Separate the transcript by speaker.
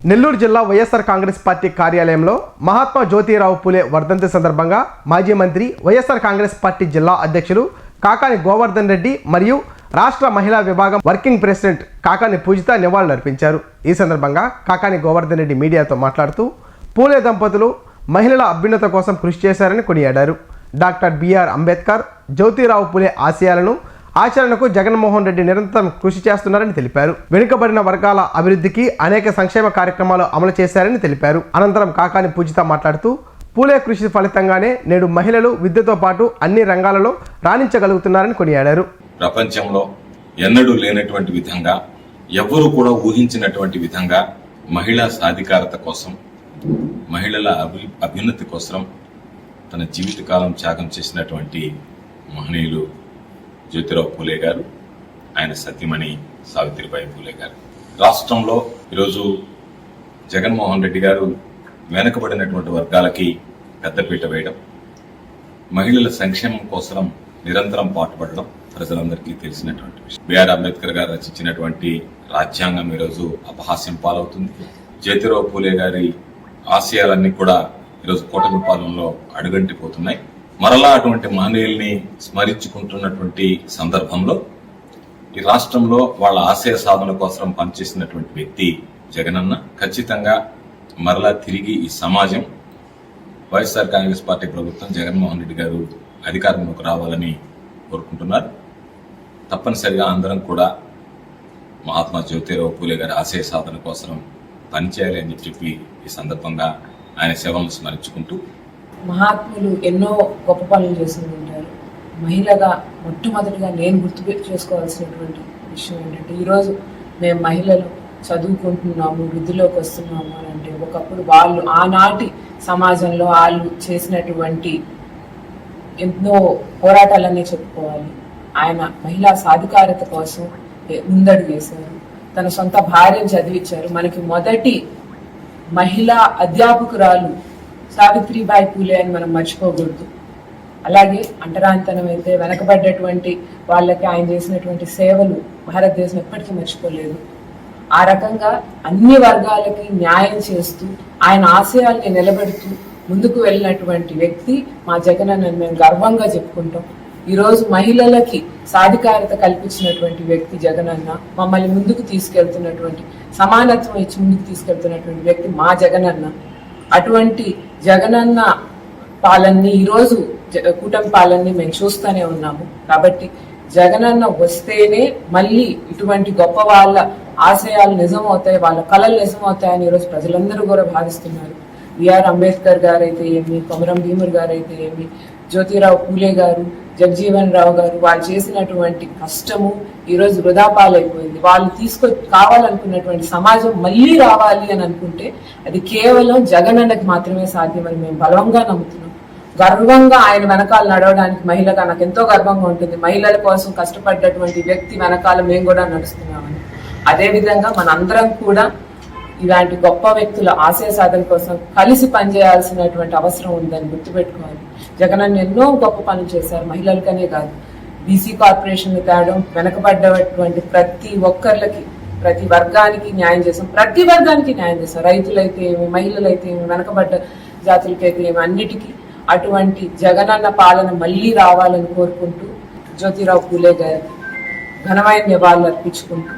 Speaker 1: నెల్లూరు జిల్లా వైఎస్ఆర్ కాంగ్రెస్ పార్టీ కార్యాలయంలో మహాత్మా జ్యోతిరావు పూలే వర్ధంతి సందర్భంగా మాజీ మంత్రి వైఎస్ఆర్ కాంగ్రెస్ పార్టీ జిల్లా అధ్యక్షులు కాకాని గోవర్ధన్ రెడ్డి మరియు రాష్ట్ర మహిళా విభాగం వర్కింగ్ ప్రెసిడెంట్ కాకాని పూజిత నివాళులర్పించారు ఈ సందర్భంగా కాకాని గోవర్ధన్ రెడ్డి మీడియాతో మాట్లాడుతూ పూలే దంపతులు మహిళల అభ్యున్నత కోసం కృషి చేశారని కొనియాడారు. Doctor B R Ambedkar Jyotirao Phule ఆశయాలను ఆచరణకు జగన్మోహన్ రెడ్డి నిరంతరం కృషి చేస్తున్నారని తెలిపారు. వెనుకబడిన వర్గాల అభివృద్ధికి అనేక సంక్షేమ కార్యక్రమాలు అమలు చేశారని తెలిపారు. అనంతరం కాకాని పూజిత మాట్లాడుతూ పూలే కృషి ఫలితంగానే నేడు మహిళలు విద్యతో పాటు అన్ని రంగాలలో రాణించగలుగుతున్నారని కొనియాడారు.
Speaker 2: ప్రపంచంలో ఎన్నడూ లేనటువంటి విధంగా ఎవ్వరూ కూడా ఊహించినటువంటి విధంగా మహిళా సాధికారత కోసం మహిళల అభి అభ్యున్నతి కోసం తన జీవితకాలం త్యాగం చేసినటువంటి మహనీయులు జ్యోతిరావు పూలే గారు ఆయన సతీమణి సావిత్రిబాయి పూలే గారు. రాష్ట్రంలో ఈరోజు జగన్మోహన్ రెడ్డి గారు వెనుకబడినటువంటి వర్గాలకి పెద్దపీట వేయడం మహిళల సంక్షేమం కోసం నిరంతరం పాటుపడడం ప్రజలందరికీ తెలిసినటువంటి విషయం. బిఆర్ అంబేద్కర్ గారు రచించినటువంటి రాజ్యాంగం ఈరోజు అపహాస్యం పాలవుతుంది. జ్యోతిరావు పూలే గారి ఆశయాలన్నీ కూడా ఈరోజు కూటమి పాలనలో అడుగంటిపోతున్నాయి. మరలా అటువంటి మహనీయుల్ని స్మరించుకుంటున్నటువంటి సందర్భంలో ఈ రాష్ట్రంలో వాళ్ళ ఆశయ సాధన కోసం పనిచేసినటువంటి వ్యక్తి జగనన్న ఖచ్చితంగా మరలా తిరిగి ఈ సమాజం వైఎస్ఆర్ కాంగ్రెస్ పార్టీ ప్రభుత్వం జగన్మోహన్ రెడ్డి గారు అధికారంలోకి రావాలని కోరుకుంటున్నారు. తప్పనిసరిగా అందరం కూడా మహాత్మా జ్యోతిరావు పూలే గారి ఆశయ సాధన కోసం పనిచేయాలి అని చెప్పి ఈ సందర్భంగా ఆయన సేవలను స్మరించుకుంటూ
Speaker 3: మహాత్ములు ఎన్నో గొప్ప పనులు చేసి ఉంటారు. మహిళగా మొట్టమొదటిగా నేను గుర్తు చేసుకోవాల్సినటువంటి విషయం ఏంటంటే ఈరోజు మేము మహిళలు చదువుకుంటున్నాము వృద్ధిలోకి వస్తున్నాము అని అంటే ఒకప్పుడు వాళ్ళు ఆనాటి సమాజంలో వాళ్ళు చేసినటువంటి ఎన్నో పోరాటాలన్నీ చెప్పుకోవాలి. ఆయన మహిళా సాధికారత కోసం ముందడుగు వేశారు. తన సొంత భార్యను చదివించారు. మనకి మొదటి మహిళా అధ్యాపకురాలు సావిత్రిబాయి పూలే అని మనం మర్చిపోకూడదు. అలాగే అంటరాంతనం అయితే వెనకబడ్డటువంటి వాళ్ళకి ఆయన చేసినటువంటి సేవలు భారతదేశం ఎప్పటికీ మర్చిపోలేదు. ఆ రకంగా అన్ని వర్గాలకి న్యాయం చేస్తూ ఆయన ఆశయాల్ని నిలబెడుతూ ముందుకు వెళ్ళినటువంటి వ్యక్తి మా జగన్ అని మేము గర్వంగా చెప్పుకుంటాం. ఈరోజు మహిళలకి సాధికారత కల్పించినటువంటి వ్యక్తి జగనన్న మమ్మల్ని ముందుకు తీసుకెళ్తున్నటువంటి సమానత్వం ఇచ్చి ముందుకు తీసుకెళ్తున్నటువంటి వ్యక్తి మా జగనన్న అటువంటి జగనన్న పాలన్ని ఈరోజు కూటమి పాలన్ని మేము చూస్తూనే ఉన్నాము. కాబట్టి జగనన్న వస్తేనే మళ్ళీ ఇటువంటి గొప్ప వాళ్ళ ఆశయాలు నిజమవుతాయి వాళ్ళ కళలు నిజమవుతాయని ఈరోజు ప్రజలందరూ కూడా భావిస్తున్నారు. బిఆర్ అంబేద్కర్ గారు అయితే ఏమి కొమరం భీముడు గారు అయితే ఏమి జ్యోతిరావు పూలే గారు జగజీవన్ రావు గారు వాళ్ళు చేసినటువంటి కష్టము ఈరోజు వృధాపాలైపోయింది వృధా పాలైపోయింది. వాళ్ళు తీసుకొ కావాలనుకున్నటువంటి సమాజం మళ్ళీ రావాలి అని అనుకుంటే అది కేవలం జగనన్నకి మాత్రమే సాధ్యమని మేము బలంగా నమ్ముతున్నాం. గర్వంగా ఆయన వెనకాల నడవడానికి మహిళగా నాకు ఎంతో గర్వంగా ఉంటుంది. మహిళల కోసం కష్టపడ్డటువంటి వ్యక్తి వెనకాల మేము కూడా నడుస్తున్నామని. అదేవిధంగా మనందరం కూడా ఇలాంటి గొప్ప వ్యక్తుల ఆశయ సాధన కోసం కలిసి పనిచేయాల్సినటువంటి అవసరం ఉందని గుర్తుపెట్టుకోవాలి. జగనన్న ఎన్నో గొప్ప పనులు చేశారు. మహిళలకనే కాదు. బీసీ కార్పొరేషన్ తేవడం వెనకబడ్డటువంటి ప్రతి ఒక్కరికి ప్రతి వర్గానికి న్యాయం చేసాం ప్రతి వర్గానికి న్యాయం చేసాం రైతులైతే ఏమి మహిళలైతే ఏమి వెనకబడ్డ జాతులకైతే ఏమి అన్నిటికీ అటువంటి జగనన్న పాలన మళ్ళీ రావాలని కోరుకుంటూ జ్యోతిరావు పూలే గారికి ఘనమైన నివాళులు అర్పించుకుంటూ